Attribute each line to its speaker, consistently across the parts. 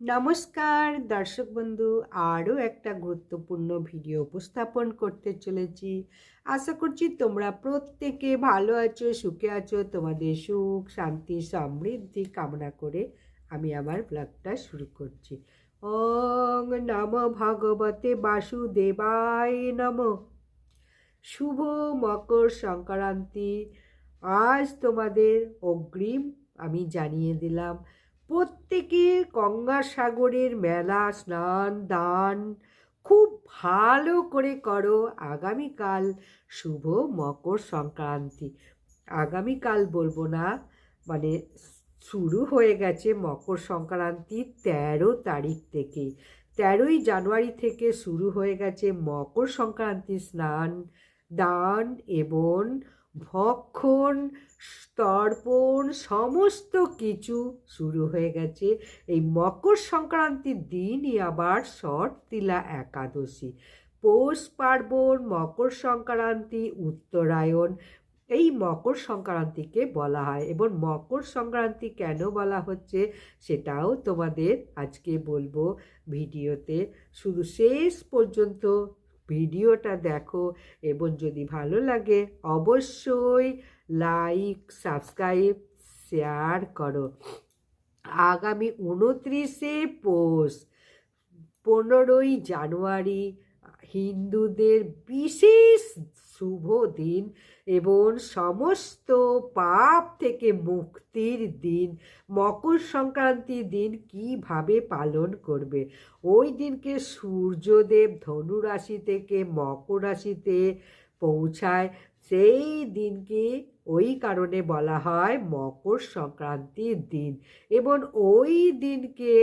Speaker 1: নমস্কার, দর্শক বন্ধু, আরও একটা গুরুত্বপূর্ণ ভিডিও উপস্থাপন করতে চলেছি। আশা করছি তোমরা প্রত্যেকে ভালো আছো, সুখে আছো। তোমাদের সুখ, শান্তি, সমৃদ্ধি কামনা করে আমি আমার ব্লগটা শুরু করছি। ওং নম ভগবতে বাসুদেবায় নম। শুভ মকর সংক্রান্তি। আজ তোমাদের অগ্রিম আমি জানিয়ে দিলাম প্রত্যেকে গঙ্গাসাগরের মেলা, স্নান, দান খুব ভালো করে করো। আগামীকাল শুভ মকর সংক্রান্তি। আগামীকাল বলব না মানে শুরু হয়ে গেছে মকর সংক্রান্তি তেরো তারিখ থেকে। তেরোই জানুয়ারি থেকে শুরু হয়ে গেছে মকর সংক্রান্তি, স্নান, দান এবং ভক্ষণ, তর্পণ, সমস্ত কিছু শুরু হয়ে গেছে। এই মকর সংক্রান্তির দিনই আবার শট তিলা একাদশী। পৌষ পার্বণ, মকর সংক্রান্তি, উত্তরায়ণ, এই মকর সংক্রান্তিকে বলা হয়। এবং মকর সংক্রান্তি কেন বলা হচ্ছে সেটাও তোমাদের আজকে বলব ভিডিওতে। শুধু শেষ পর্যন্ত ভিডিওটা দেখো এবং যদি ভালো লাগে অবশ্যই লাইক, সাবস্ক্রাইব, শেয়ার করো। আগামী উনত্রিশে পৌষ পনেরোই জানুয়ারি, হিন্দুদের বিশেষ শুভ দিন এবং সমস্ত পাপ থেকে মুক্তির দিন। মকর সংক্রান্তির দিন কীভাবে পালন করবে? ওই দিনকে সূর্যদেব ধনুরাশি থেকে মকর রাশিতে পৌঁছায়। সেই দিনকে ওই কারণে বলা হয় মকর সংক্রান্তির দিন। এবং ওই দিনকে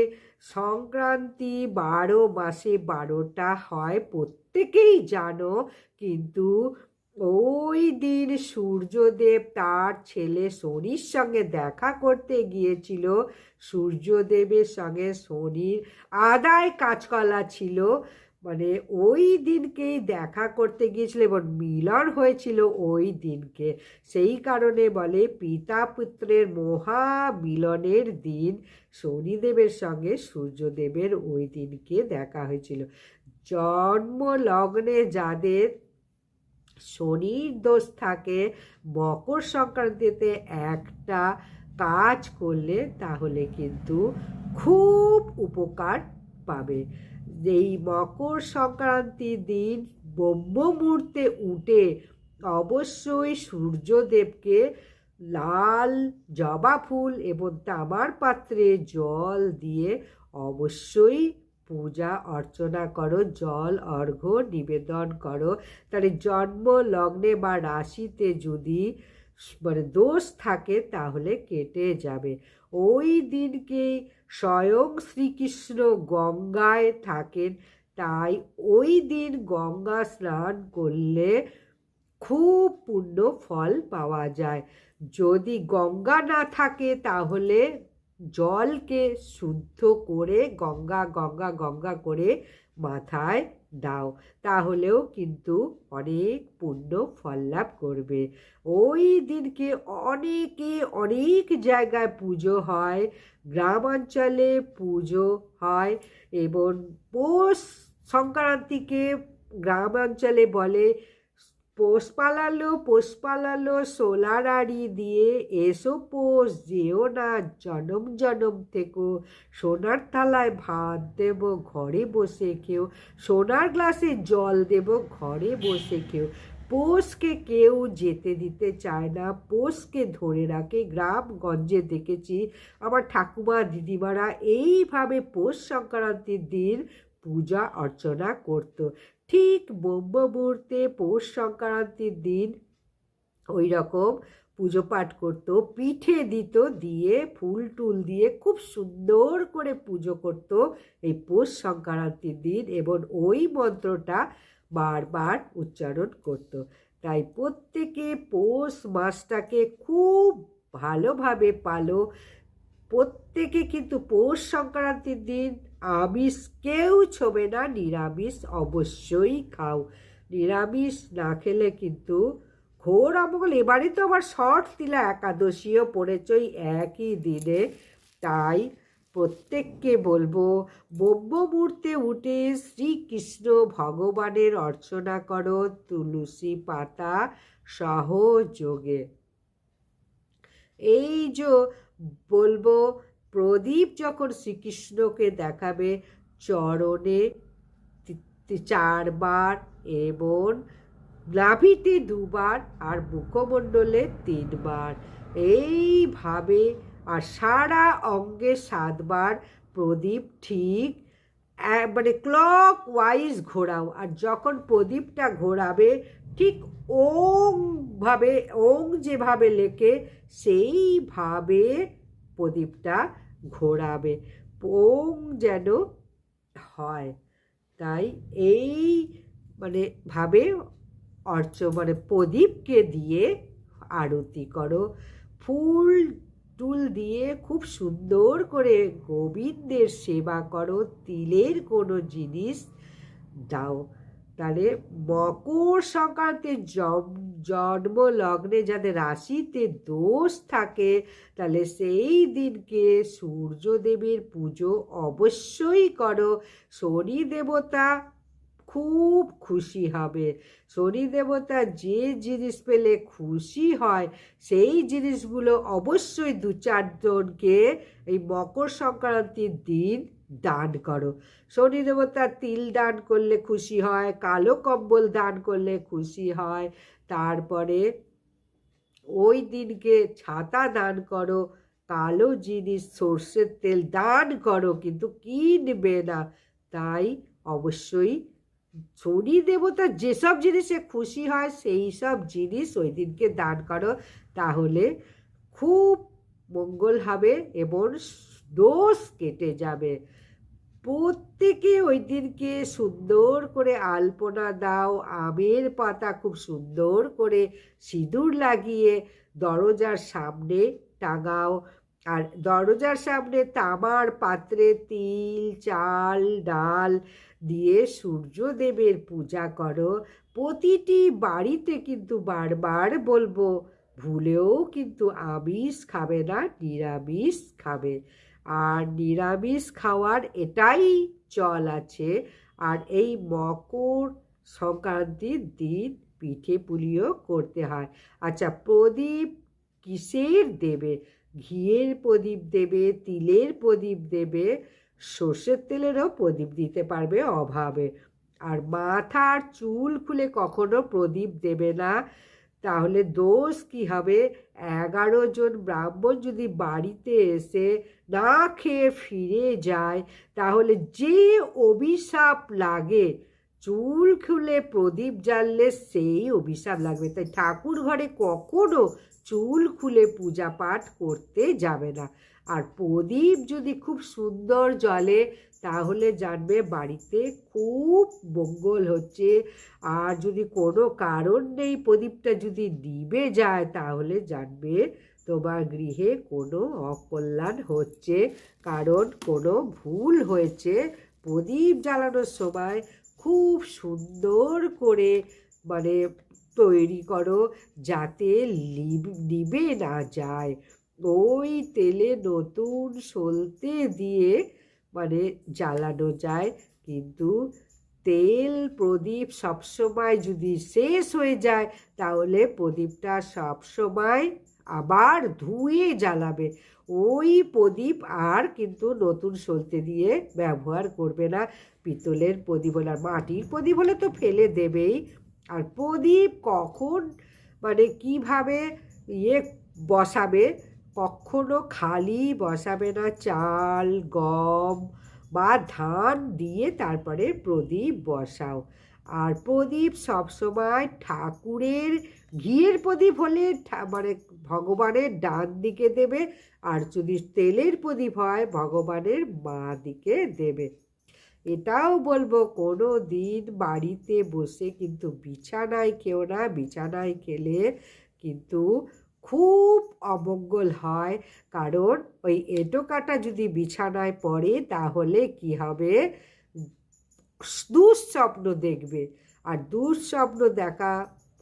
Speaker 1: সংক্রান্তি বারো মাসে বারোটা হয়, প্রত্যেকেই জানো, কিন্তু ওই দিন সূর্যদেব তার ছেলে শনির সঙ্গে দেখা করতে গিয়েছিল। সূর্যদেবের সঙ্গে শনির আদায় কাজকলা ছিল। মানে ওই দিনকেই দেখা করতে গিয়েছিল এবং মিলন হয়েছিল ওই দিনকে। সেই কারণে বলে পিতা পুত্রের মহা মিলনের দিন শনিদেবের সঙ্গে সূর্যদেবের ওই দিনকে দেখা হয়েছিল। জন্ম লগ্নে যাদের শনির দোষ থাকে, মকর সংক্রান্তিতে একটা কাজ করলে তাহলে কিন্তু খুব উপকার পাবে। এই মকর সংক্রান্তির দিন ব্রহ্ম মুহূর্তে উঠে অবশ্যই সূর্যদেবকে লাল জবা ফুল এবং তামার পাত্রে জল দিয়ে অবশ্যই পূজা অর্চনা করো, জল, অর্ঘ্য নিবেদন করো। তাহলে জন্ম, লগ্নে বা রাশিতে যদি মানে দোষ থাকে তাহলে কেটে যাবে। ওই দিনকেই স্বয়ং শ্রীকৃষ্ণ গঙ্গায় থাকেন। তাই ওই দিন গঙ্গা স্নান করলে খুব পূর্ণ ফল পাওয়া যায়। যদি গঙ্গা না থাকে তাহলে জলকে শুদ্ধ করে গঙ্গা গঙ্গা গঙ্গা করে মাথায় দাও। তাহলেও কিন্তু অনেক পুণ্য ফল লাভ করবে। ওই দিনকে অনেকে অনেক জায়গায় পুজো হয়, গ্রামাঞ্চলে পুজো হয় এবং পৌষ সংক্রান্তিকে গ্রামাঞ্চলে বলে পোষ পালালো পোষ পালালো সোলার আড়ি দিয়ে এসো পোষ, যেও না, জনম জনম থেকো। সোনার থালায় ভাত দেব, ঘরে বসে কেউ সোনার গ্লাসে জল দেব, ঘরে বসে কেউ পোষকে কেউ যেতে দিতে চায় না, পোষকে ধরে রাখে গ্রামগঞ্জে দেখেছি। আমার ঠাকুমা, দিদিমারা এইভাবে পৌষ সংক্রান্তির দিন পূজা অর্চনা করত। ঠিক ব্রহ্ম মুহূর্তে পৌষ সংক্রান্তির দিন ওই রকম পুজো পাঠ করতো, পিঠে দিত, দিয়ে ফুল টুল দিয়ে খুব সুন্দর করে পুজো করত এই পৌষ সংক্রান্তির দিন এবং ওই মন্ত্রটা বারবার উচ্চারণ করত। তাই প্রত্যেকে পৌষ মাসটাকে খুব ভালোভাবে পালো। প্রত্যেকে কিন্তু পৌষ সংক্রান্তির দিন আমিষ কেউ ছোবে না, নিরামিষ অবশ্যই খাও। নিরামিষ না খেলে কিন্তু ঘোর অমঙ্গল। এবারে তো আবার শর্ট তিলা একাদশীও পড়েছ ওই একই দিনে। তাই প্রত্যেককে বলব ব্রহ্ম মুহূর্তে উঠে শ্রীকৃষ্ণ ভগবানের অর্চনা করো তুলসী পাতা সহযোগে। এই যে বলব, প্রদীপ যখন শ্রীকৃষ্ণকে দেখাবে চরণে চারবার এবং নাভিতে দুবার আর মুখমণ্ডলে তিনবার, এইভাবে আর সারা অঙ্গে সাতবার প্রদীপ ঠিক মানে ক্লক ওয়াইজ ঘোরাও। আর যখন প্রদীপটা ঘোরাবে ঠিক ওং ভাবে, ওং যেভাবে লেখে, সেইভাবে প্রদীপটা ঘোরাবে। ওং যেন হয়। তাই এই মানে ভাবে অর্চ মানে প্রদীপকে দিয়ে আরতি করো। ফুল টুল দিয়ে খুব সুন্দর করে গোবিন্দের সেবা করো। তিলের কোনো জিনিস দাও। তাহলে মকর সংক্রান্তির জম- জন্ম লগ্নে যাদের রাশিতে দোষ থাকে, তাহলে সেই দিনকে সূর্যদেবের পুজো অবশ্যই করো। শনি দেবতা খুব খুশি হবে। শনি দেবতা যে জিনিস পেলে খুশি হয়, সেই জিনিসগুলো অবশ্যই দু চারজনকে এই মকর সংক্রান্তির দিন দান করো। শনি দেবতা তিল দান করলে খুশি হয়, কালো কম্বল দান করলে খুশি হয়। তারপরে ওই দিনকে ছাতা দান করো, কালো জিনিস সর্ষের তেল দান করো, কিন্তু কিনবে না। তাই অবশ্যই শনি দেবতা যেসব জিনিসে খুশি হয় সেই সব জিনিস ওই দিনকে দান করো। তাহলে খুব মঙ্গল হবে এবং দোষ কেটে যাবে। প্রত্যেকে ওই দিনকে সুন্দর করে আলপনা দাও, আমের পাতা খুব সুন্দর করে সিঁদুর লাগিয়ে দরজার সামনে টাঙাও। আর দরজার সামনে তামার পাত্রে তিল, চাল, ডাল দিয়ে সূর্যদেবের পূজা করো। প্রতিটি বাড়িতে কিন্তু বারবার বলব, ভুলেও কিন্তু আমিষ খাবে না, নিরামিষ খাবে। আর নিরামিষ খাওয়ার এটাই চল আছে। আর এই মকর সংক্রান্তির দিন পিঠে পুলিও করতে হয়। আচ্ছা প্রদীপ কিসের দেবে? ঘিয়ের প্রদীপ দেবে, তিলের প্রদীপ দেবে, সর্ষের তেলেরও প্রদীপ দিতে পারবে অভাবে। আর মাথার চুল খুলে কখনো প্রদীপ দেবে না। তাহলে দোষ কি হবে? এগারো জন ব্রাহ্মণ যদি বাড়িতে এসে না খেয়ে ফিরে যায়, তাহলে যে অভিশাপ লাগে, চুল খুলে প্রদীপ জ্বাললে সেই অভিশাপ লাগবে। তাই ঠাকুর ঘরে কখনো চুল খুলে পূজা পাঠ করতে যাবে না। আর প্রদীপ যদি খুব সুন্দর জ্বলে তাহলে জানবে বাড়িতে খুব মঙ্গল হচ্ছে। আর যদি কোনো কারণ নেই, প্রদীপটা যদি নিভে যায়, তাহলে জানবে তোমার গৃহে কোনো অকল্যাণ হচ্ছে। কারণ কোনো ভুল হয়েছে প্রদীপ জ্বালানোর সময়। খুব সুন্দর করে মানে তৈরি করো যাতে নিভে না যায়। ওই তেলে নতুন সলতে দিয়ে মানে জ্বালানো যায়, কিন্তু তেল প্রদীপ সবসময় যদি শেষ হয়ে যায়, তাহলে প্রদীপটা সবসময় আবার ধুয়ে জ্বালাবে। ওই প্রদীপ আর কিন্তু নতুন সলতে দিয়ে ব্যবহার করবে না। পিতলের প্রদীপ হলে আর মাটির প্রদীপ হলে তো ফেলে দেবেই। আর প্রদীপ কখন মানে কীভাবে ইয়ে বসাবে কখনো খালি বসাবে না চাল, গম বা ধান দিয়ে তারপরে প্রদীপ বসাও। আর প্রদীপ সবসময় ঠাকুরের ঘিয়ের প্রদীপ হলে মানে ভগবানের ডান দিকে দেবে আর যদি তেলের প্রদীপ হয় ভগবানের মা দিকে দেবে। এটাও বলব কোনো দিন বাড়িতে বসে কিন্তু বিছানায় খেও না, বিছানায় খেলে কিন্তু খুব অমঙ্গল হয়। কারণ ওই এঁটো কাটা যদি বিছানায় পড়ে, তাহলে কি হবে? দুঃস্বপ্ন দেখবে। আর দুঃস্বপ্ন দেখা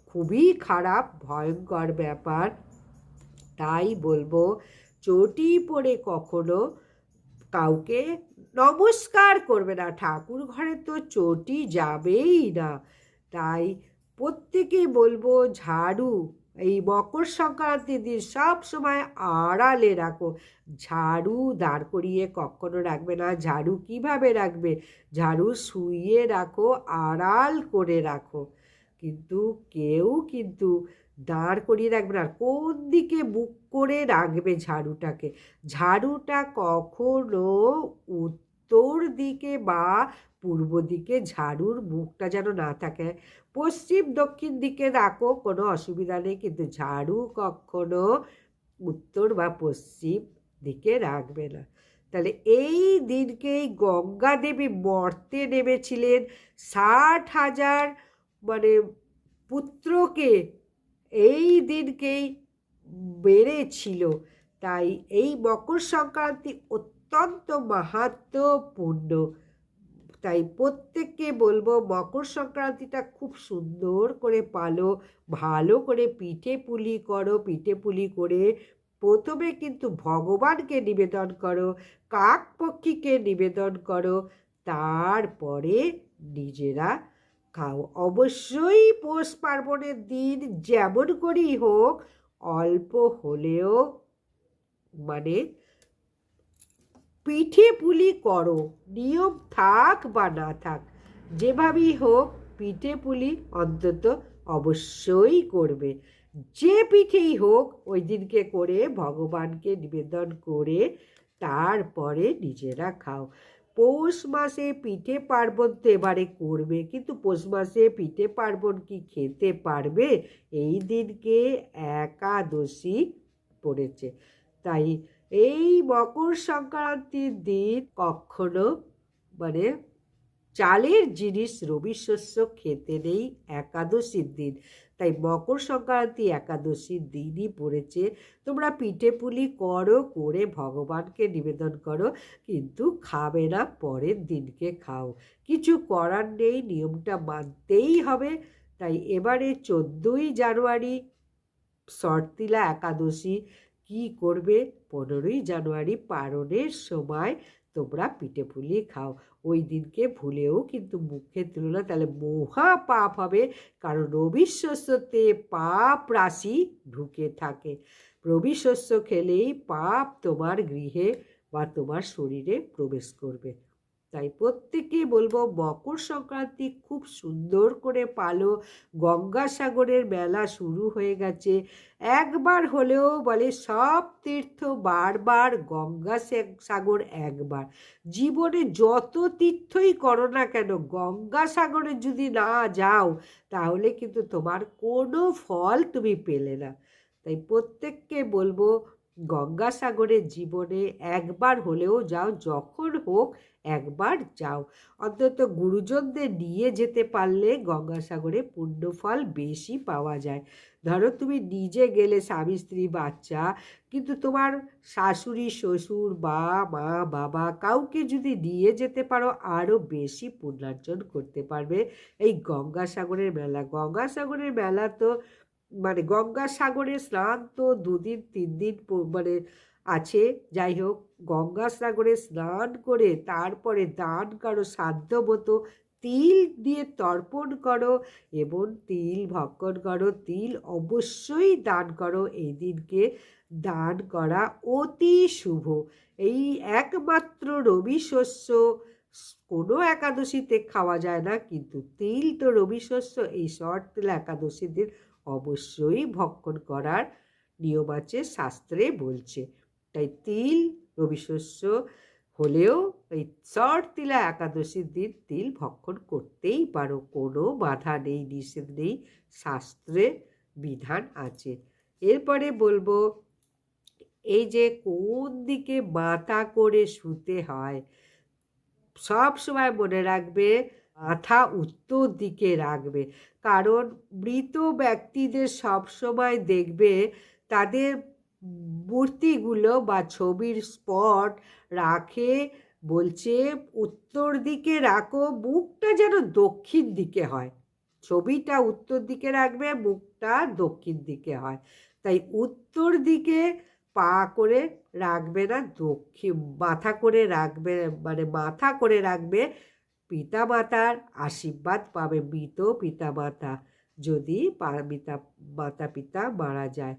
Speaker 1: খুবই খারাপ, ভয়ঙ্কর ব্যাপার। তাই বলব, চটি পরে কখনো কাউকে নমস্কার করবে না। ঠাকুর ঘরে তো চটি যাবেই না। তাই প্রত্যেকে বলব, ঝাড়ু এই মকর সংক্রান্তির দিন সব সময় আড়ালে রাখো। ঝাড়ু দাঁড় করিয়ে কখনো রাখবে না। ঝাড়ু কীভাবে রাখবে? ঝাড়ু শুইয়ে রাখো, আড়াল করে রাখো। কিন্তু, কেউ কিন্তু দাঁড় করিয়ে রাখবে না। কোন দিকে বুক করে রাখবে ঝাড়ুটাকে? ঝাড়ুটা কখনো উত্তর দিকে বা পূর্ব দিকে ঝাড়ুর মুখটা যেন না থাকে। পশ্চিম দক্ষিণ দিকে রাখো, কোনো অসুবিধা নেই, কিন্তু ঝাড়ু কখনো উত্তর বা পশ্চিম দিকে রাখবে না। তাহলে এই দিনকেই গঙ্গা দেবী মর্তে নেমেছিলেন। ষাট হাজার মানে পুত্রকে এই দিনকেই বেড়েছিল তাই এই মকর সংক্রান্তি অত্যন্ত মাহাত্মপূর্ণ তাই প্রত্যেককে বলব মকর সংক্রান্তিটা খুব সুন্দর করে পালো, ভালো করে পিঠে পুলি করো, পিঠে পুলি করে প্রথমে কিন্তু ভগবানকে নিবেদন করো কাক পক্ষীকে নিবেদন করো, তারপরে নিজেরা খাও। অবশ্যই পৌষ পার্বণের দিন যেমন করেই হোক, অল্প হলেও মানে পিঠে পুলি করো, নিয়ম থাক বা না থাক, যেভাবেই হোক পিঠে পুলি অন্তত অবশ্যই করবে। যে পিঠেই হোক, ওই দিনকে করে ভগবানকে নিবেদন করে তারপরে নিজেরা খাও। পৌষ মাসে পিঠে পার্বণ তো এবারে করবে, কিন্তু পৌষ মাসে পিঠে পার্বণ কি খেতে পারবে? এই দিনকে একাদশী পড়েছে। তাই এই মকর সংক্রান্তির দিন কখনো মানে চালের জিনিস রবি শস্য খেতে নেই একাদশীর দিন। তাই মকর সংক্রান্তি একাদশীর দিনই পড়েছে। তোমরা পিঠে পুলি করো, করে ভগবানকে নিবেদন করো, কিন্তু খাবে না, পরের দিনকে খাও। কিছু করার নেই, নিয়মটা মানতেই হবে। তাই এবারে চোদ্দোই জানুয়ারি শর্তিলা একাদশী কি করবে? পনেরোই জানুয়ারি পালনের সময় তোমরা পিঠে পুলি খাও। ওই দিনকে ভুলেও কিন্তু মুখে তুলো না তাহলে মহা পাপ হবে, কারণ রবি শস্যতে পাপ রাশি ঢুকে থাকে। রবি শস্য খেলেই পাপ তোমার গৃহে বা তোমার শরীরে প্রবেশ করবে। তাই প্রত্যেকে বলব মকর সংক্রান্তি খুব সুন্দর করে পালো। গঙ্গাসাগরের মেলা শুরু হয়ে গেছে। একবার হলেও বলে সব তীর্থ বারবার গঙ্গা সাগর একবার। জীবনে যত তীর্থই করো না কেন গঙ্গা সাগরে যদি না যাও, তাহলে কিন্তু তোমার কোনো ফল তুমি পেলে না। তাই প্রত্যেককে বলব গঙ্গাসাগরের জীবনে একবার হলেও যাও, যখন হোক একবার যাও। অন্তত গুরুজনদের নিয়ে যেতে পারলে গঙ্গাসাগরে পুণ্যফল বেশি পাওয়া যায়। ধরো তুমি নিজে গেলে স্বামী, স্ত্রী, বাচ্চা, কিন্তু তোমার শাশুড়ি, শ্বশুর, বা মা, বাবা কাউকে যদি নিয়ে যেতে পারো, আরও বেশি পুণ্যার্জন করতে পারবে। এই গঙ্গাসাগরের মেলা। গঙ্গাসাগরের মেলা তো মানে গঙ্গাসাগরে স্নান তো দুদিন, তিন দিন মানে আছে। যাই হোক গঙ্গাসাগরে স্নান করে তারপরে দান করো, সাধ্য মতো তিল দিয়ে তর্পণ করো এবং তিল ভক্ষণ করো। তিল অবশ্যই দান করো। এই দিনকে দান করা অতি শুভ। এই একমাত্র রবি শস্য, কোনো একাদশীতে খাওয়া যায় না, কিন্তু তিল তো রবি শস্য, এই শর্ট তিল একাদশীর দিন অবশ্যই ভক্ষণ করার নিয়ম আছে, শাস্ত্রে বলছে। তাই তিল, রবি শস্য হলেও এই চর তিলা একাদশীর দিন তিল ভক্ষণ করতেই পারো। কোনো বাধা নেই, নিষেধ নেই, শাস্ত্রে বিধান আছে। এরপরে বলব, এই যে কোন দিকে মাথা করে শুতে হয়, সব সময় মনে রাখবে মাথা উত্তর দিকে রাখবে। কারণ মৃত ব্যক্তিদের সবসময় দেখবে তাদের মূর্তিগুলো বা ছবির স্পট রাখে, বলছে, উত্তর দিকে রাখো, মুখটা যেন দক্ষিণ দিকে হয়। ছবিটা উত্তর দিকে রাখবে, মুখটা দক্ষিণ দিকে হয়। তাই উত্তর দিকে পা করে রাখবে না, দক্ষিণ, মাথা করে রাখবে মানে মাথা করে রাখবে পিতা মাতার আশীর্বাদ পাবে মৃত পিতা মাতা যদি পিতা মাতা পিতা মারা যায়।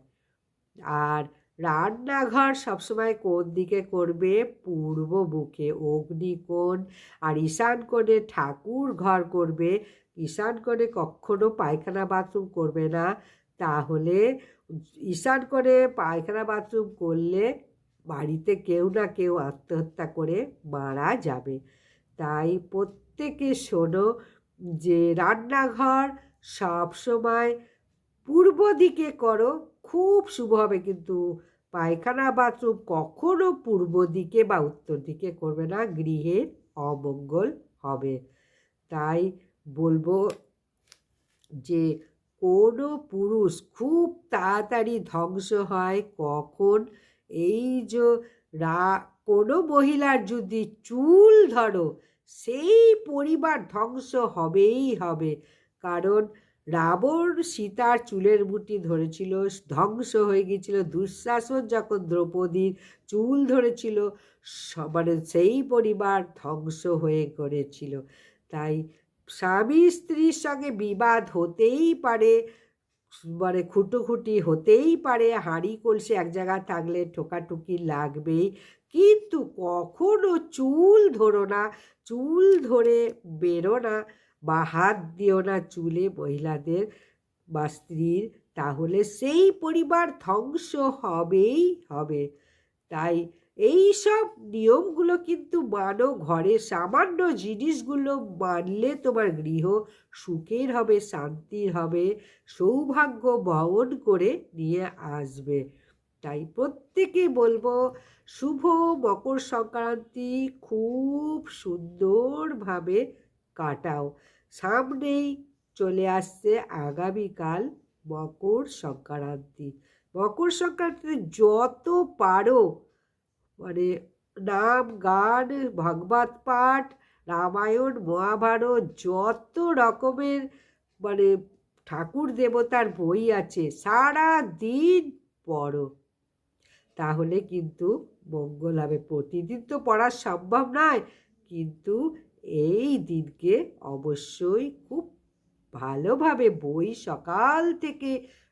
Speaker 1: আর রান্নাঘর সবসময় কোন দিকে করবে? পূর্ব মুখে অগ্নিকোণ আর ঈশান কোণে ঠাকুর ঘর করবে। ঈশান কোণে কখনো পায়খানা বাথরুম করবে না। তাহলে ঈশান কোণে পায়খানা বাথরুম করলে বাড়িতে কেউ না কেউ আত্মহত্যা করে মারা যাবে। তাই প্রত্যেকে শোনো যে রান্নাঘর সব সময় পূর্ব দিকে করো, খুব শুভ হবে কিন্তু পায়খানা বাথরুম কখনো পূর্ব দিকে বা উত্তর দিকে করবে না গৃহের অমঙ্গল হবে। তাই বলব যে কোনো পুরুষ খুব তাড়াতাড়ি ধ্বংস হয় কখন? এই যে রা কোনো মহিলার যদি চুল ধরো, সেই পরিবার ধ্বংস হবেই হবে। কারণ রাবণ সীতার চুলের মুঠি ধরেছিল, ধ্বংস হয়ে গিয়েছিল। দুঃশাসন যখন দ্রৌপদীর চুল ধরেছিল মানে সেই পরিবার ধ্বংস হয়ে করেছিল। তাই স্বামী স্ত্রীর সঙ্গে বিবাদ হতেই পারে মানে খুটোখুটি হতেই পারে। হাঁড়ি কলসি এক জায়গায় থাকলে ঠোকাঠুকি লাগবেই। কিন্তু কখনো চুল ধরো না, চুল ধরে বেরো না বা হাত দিও না চুলে মহিলাদের বা স্ত্রীর, তাহলে সেই পরিবার ধ্বংস হবেই হবে। তাই এই সব নিয়মগুলো কিন্তু মানো, ঘরে সামান্য জিনিসগুলো মানলে তোমার গৃহ সুখের হবে, শান্তির হবে, সৌভাগ্য বহন করে নিয়ে আসবে। তাই প্রত্যেকে বলব, শুভ মকর সংক্রান্তি খুব সুন্দরভাবে কাটাও। সামনেই চলে আসছে আগামীকাল মকর সংক্রান্তি। মকর সংক্রান্তিতে যত পারো মানে নাম, গান, ভাগবত পাঠ, রামায়ণ, মহাভারত, যত রকমের মানে ঠাকুর দেবতার বই আছে, সারা দিন পড়ো। তাহলে কিন্তু মঙ্গল হবে প্রতিদিন তো পড়া সম্ভব নয়। কিন্তু এই দিনকে অবশ্যই খুব ভালোভাবে বই সকাল থেকে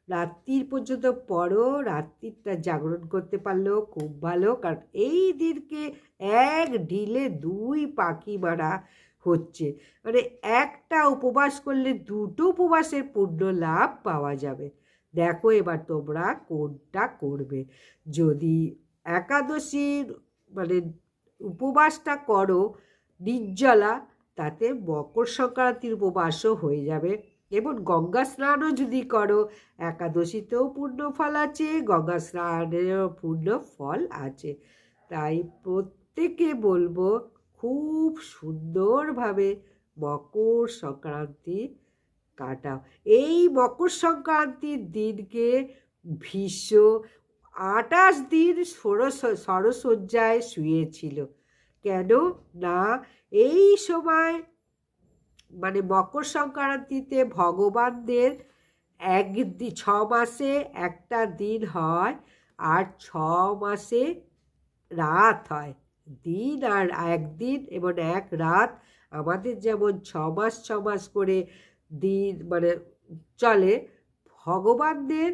Speaker 1: রাত্রির পর্যন্ত পড়ো, রাত্রিটা জাগরণ করতে পারলেও খুব ভালো। কারণ এই দিনকে এক ঢিলে দুই পাখি মারা হচ্ছে। মানে একটা উপবাস করলে দুটো উপবাসের পূর্ণ লাভ পাওয়া যাবে। দেখো এবার তোমরা কোনটা করবে। যদি একাদশীর মানে উপবাসটা করো নির্জলা, তাতে মকর সংক্রান্তির উপবাসও হয়ে যাবে। এবং গঙ্গা স্নানও যদি করো, একাদশীতেও পূর্ণ ফল আছে, গঙ্গা স্নানেরও পূর্ণ ফল আছে। তাই প্রত্যেকে বলব, খুব সুন্দরভাবে মকর সংক্রান্তি কাটাও। এই মকর সংক্রান্তির দিনকে ভীষ্ম আটাশ দিন সরস সরসজ্জায় শুয়েছিল। কেন? না, এই সময় মানে মকর সংক্রান্তিতে ভগবানদের এক ছ মাসে একটা দিন হয় আর ছ মাসে রাত হয়। দিন আর একদিন এবং এক রাত আমাদের যেমন ছ মাস ছ মাস করে দিন মানে চলে ভগবানদের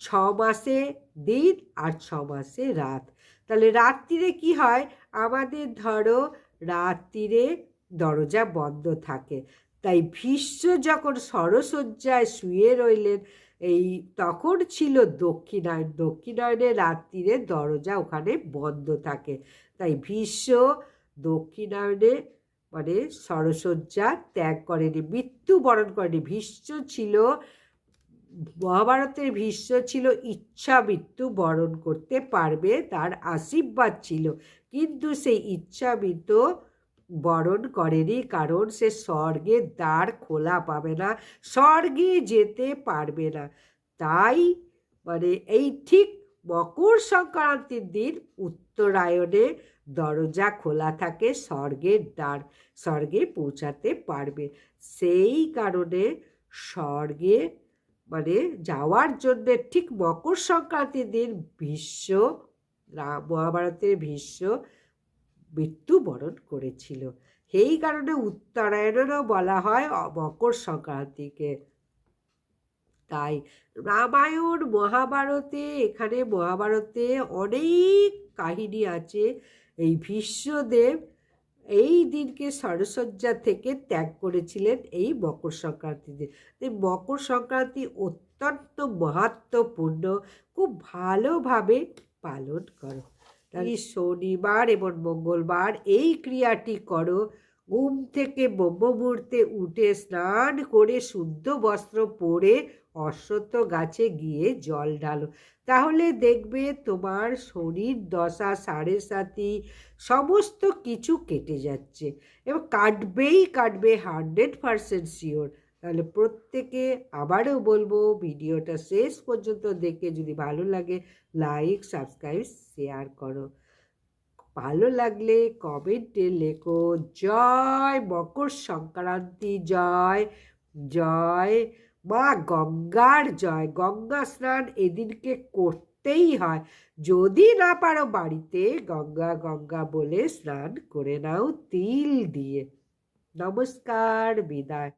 Speaker 1: ছ মাসে দিন আর ছ মাসে রাত। তাহলে রাত্রিরে কি হয়? আমাদের ধরো রাত্রিরে দরজা বন্ধ থাকে। তাই ভীষ্ম যখন সরসজ্জায় শুয়ে রইলেন, এই তখন ছিল দক্ষিণায়ন। দক্ষিণায়নে রাত্রিরে দরজা ওখানে বন্ধ থাকে। তাই ভীষ্ম দক্ষিণায়নে মানে সরসজ্জা ত্যাগ করেনি মৃত্যুবরণ করেনি। ভীষ্ম ছিল, মহাভারতের ভীষ্ম ছিল, ইচ্ছা মৃত্যু বরণ করতে পারবে, তার আশীর্বাদ ছিল। কিন্তু সেই ইচ্ছা মৃত্যু বরণ করেনি, কারণ সে স্বর্গে দ্বার খোলা পাবে না, স্বর্গে যেতে পারবে না। তাই মানে এই ঠিক মকর সংক্রান্তির দিন উত্তরায়ণে দরজা খোলা থাকে স্বর্গের দ্বার স্বর্গে পৌঁছাতে পারবে। সেই কারণে স্বর্গে মানে যাওয়ার জন্য ঠিক মকর সংক্রান্তির দিন ভীষ্ম মহাভারতের ভীষ্ম মৃত্যুবরণ করেছিল। সেই কারণে উত্তরায়ণেরও বলা হয় মকর সংক্রান্তিকে। তাই রামায়ণ, মহাভারতে, এখানে মহাভারতে অনেক কাহিনী আছে। এই ভীষ্মদেব এই দিনকে সরসজ্জা থেকে ত্যাগ করেছিলেন এই মকর সংক্রান্তিতে তাই মকর সংক্রান্তি অত্যন্ত মাহাত্মপূর্ণ খুব ভালোভাবে পালন করো। তাই শনিবার এবং মঙ্গলবার এই ক্রিয়াটি করো। ঘুম থেকে ব্রহ্ম মুহূর্তে উঠে স্নান করে শুদ্ধ বস্ত্র পরে অশ্বত্থ গাছে গিয়ে জল ঢালো। তাহলে দেখবে তোমার শরীর দশা, সাড়ে সাতি, সমস্ত কিছু কেটে যাচ্ছে। এবং কাটবেই কাটবে হান্ড্রেড পারসেন্ট শিওর তাহলে প্রত্যেকে আবারও বলব, ভিডিওটা শেষ পর্যন্ত দেখে যদি ভালো লাগে লাইক সাবস্ক্রাইব শেয়ার করো। ভালো লাগলে কমেন্টে লেখো, জয় মকর সংক্রান্তি, জয় জয় মা গঙ্গার জয়, গঙ্গা স্নান এদিনকে করতেই হয়। যদি না পারো বাড়িতে, গঙ্গা গঙ্গা বলে স্নান করে নাও তিল দিয়ে। নমস্কার, বিদায়।